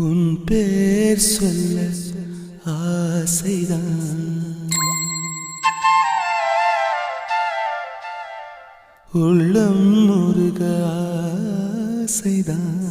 உன் பேர் சொல்ல ஆசைதான். உள்ளம் முருக ஆசைதான்.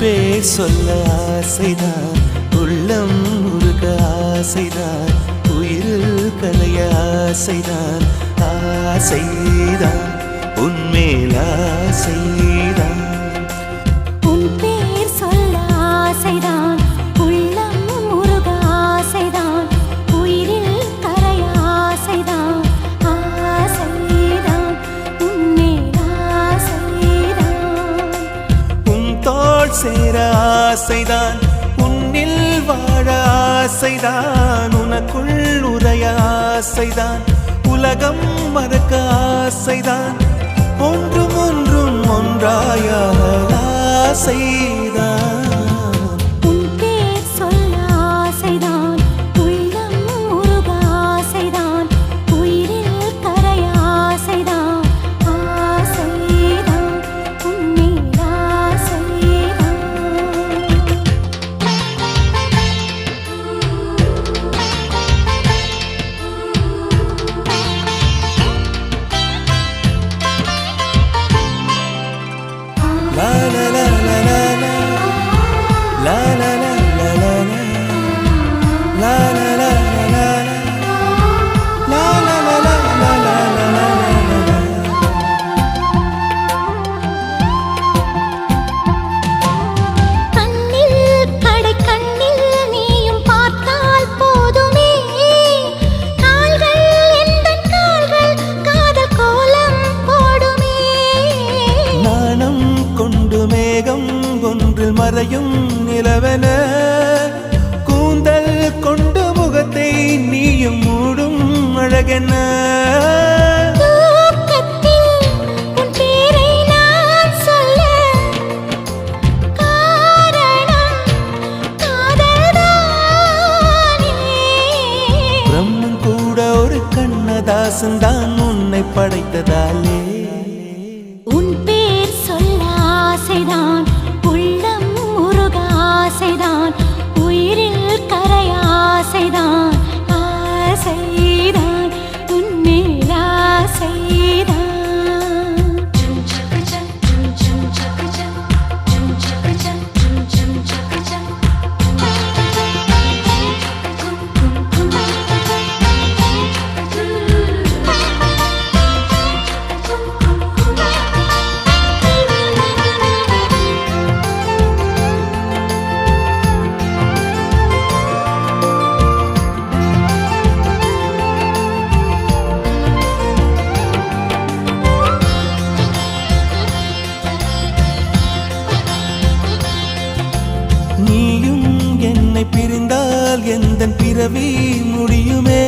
பேர் சொல்ல ஆசைதான். உள்ளம் முருக ஆசைதான். உயிரில் கலைய ஆசைதான். ஆசைதான். உன்மேல் ஆசை. தோள் சேர ஆசைதான். உன்னில் வாழ ஆசைதான். உனக்குள் உரைய ஆசைதான். உலகம் மறக்க ஆசைதான். ஒன்றும் ஒன்றும் ஒன்றாய ஆசைதான். நிலவென கூந்தல் கொண்டு முகத்தை நீயும் மூடும் அழகென. கண்ணதாசன் தான் உன்னை படைத்ததாலே. உன் பேர் சொல்ல ஆசைதான் ஆசைதான். உயிரில் கரைய ஆசைதான். ஆசைதான் பிரிந்தால் பிறவி முடியுமே.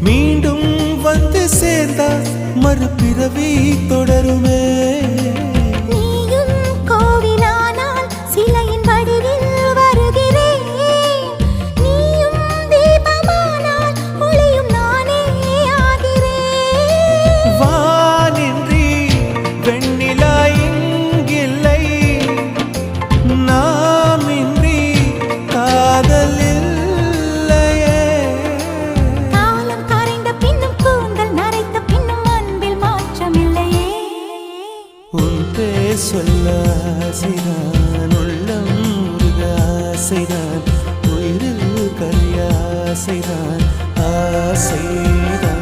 மீண்டும் வந்து சேர்ந்தால் மறுபிறவி தொடருமே. சொல்ல ஆசைதான் உள்ளம் முருக ஆசைதான் உயிரில் கரியாசைதான் ஆசைதான்.